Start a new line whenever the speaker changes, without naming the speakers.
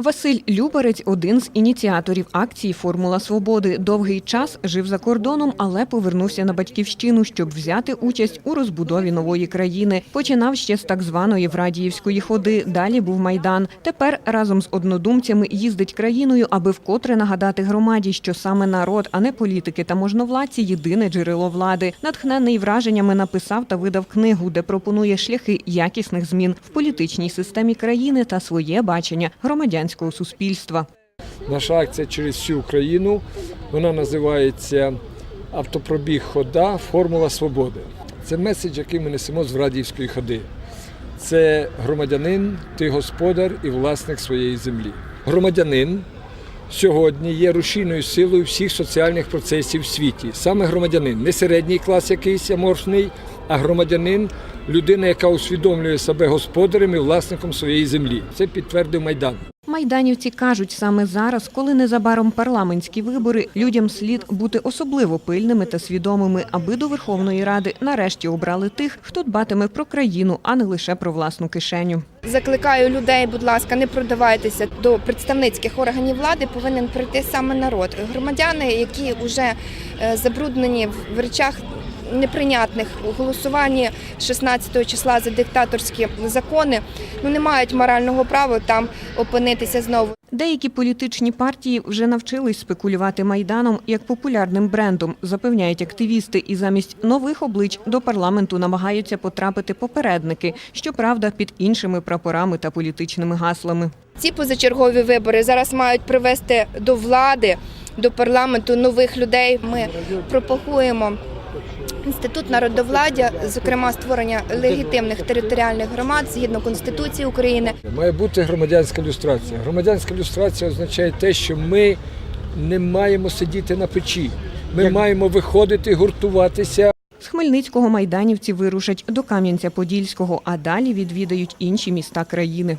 Василь Любарець один з ініціаторів акції Формула свободи. Довгий час жив за кордоном, але повернувся на батьківщину, щоб взяти участь у розбудові нової країни. Починав ще з так званої Врадіївської ходи. Далі був майдан. Тепер разом з однодумцями їздить країною, аби вкотре нагадати громаді, що саме народ, а не політики та можновладці єдине джерело влади. Натхнений враженнями написав та видав книгу, де пропонує шляхи якісних змін в політичній системі країни та своє бачення громадянського суспільства.
Наша акція через всю Україну. Вона називається Автопробіг хода Формула свободи. Це меседж, який ми несемо з Врадіївської ходи. Це громадянин, ти господар і власник своєї землі. Громадянин сьогодні є рушійною силою всіх соціальних процесів в світі. Саме громадянин, не середній клас якийсь аморфний, а громадянин людина, яка усвідомлює себе господарем і власником своєї землі. Це підтвердив Майдан.
Майданівці кажуть, саме зараз, коли незабаром парламентські вибори, людям слід бути особливо пильними та свідомими, аби до Верховної Ради нарешті обрали тих, хто дбатиме про країну, а не лише про власну кишеню.
Закликаю людей, будь ласка, не продавайтеся до представницьких органів влади. Повинен прийти саме народ. Громадяни, які вже е, забруднені в речах неприйнятних голосуванні 16 числа за диктаторські закони, ну не мають морального права там опинитися знову.
Деякі політичні партії вже навчились спекулювати майданом як популярним брендом, запевняють активісти, і замість нових облич до парламенту намагаються потрапити попередники, щоправда, під іншими прапорами та політичними гаслами.
Ці позачергові вибори зараз мають привести до влади, до парламенту нових людей. Ми пропагуємо інститут народовладдя, зокрема створення легітимних територіальних громад згідно Конституції України.
Має бути громадянська люстрація. Громадянська люстрація означає те, що ми не маємо сидіти на печі. Ми маємо виходити, гуртуватися.
Хмельницького майданівці вирушать до Кам'янця-Подільського, а далі відвідають інші міста країни.